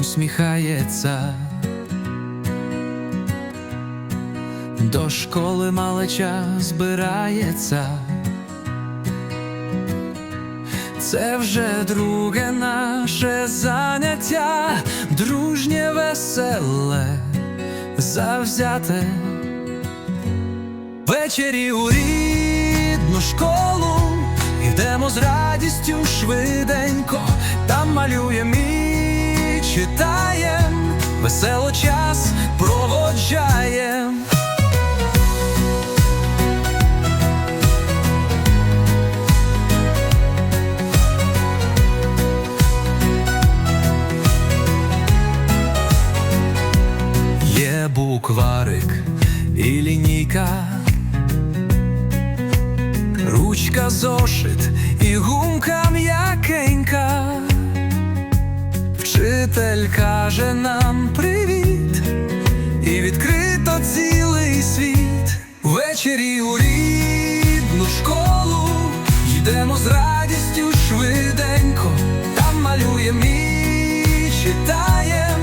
усміхається. До школи малеча збирається. Це вже друге наше заняття, дружнє, веселе, завзяте. Ввечері у рідну школу йдемо з радістю там малюєм і читаєм, весело час проводжаєм. Є букварик і лінійка, ручка, зошит і гумка м'якенька. Вчитель каже нам привіт, і відкрито цілий світ. Ввечері у рідну школу йдемо з радістю швиденько, там малюєм і читаєм,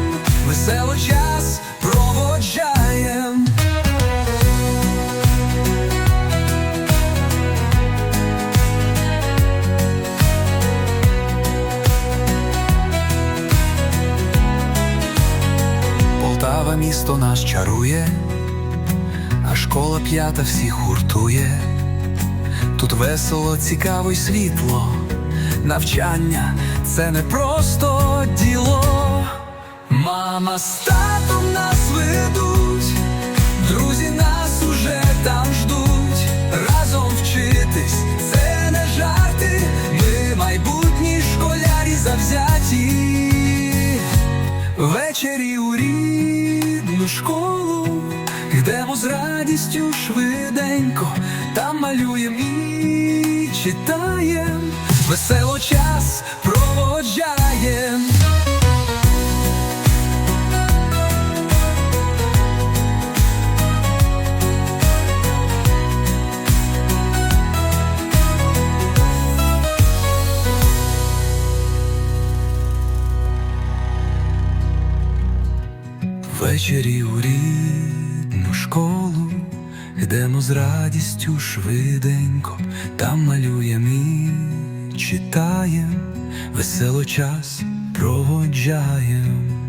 весело Полтава місто нас чарує, а школа п'ята всіх гуртує. Тут весело, цікаво й світло. Навчання це не просто діло. Мама з татом нас ведуть, друзі нас уже там ждуть. Разом вчитись це не жарти. Ми майбутні школярі завзяті. Ввечері у рідну школу йдемо з радістю швиденько, там малюєм і читаєм, весело час проводжаєм. Ввечері у рідну школу йдемо з радістю швиденько, там малюєм і читаєм, весело час проводжаєм.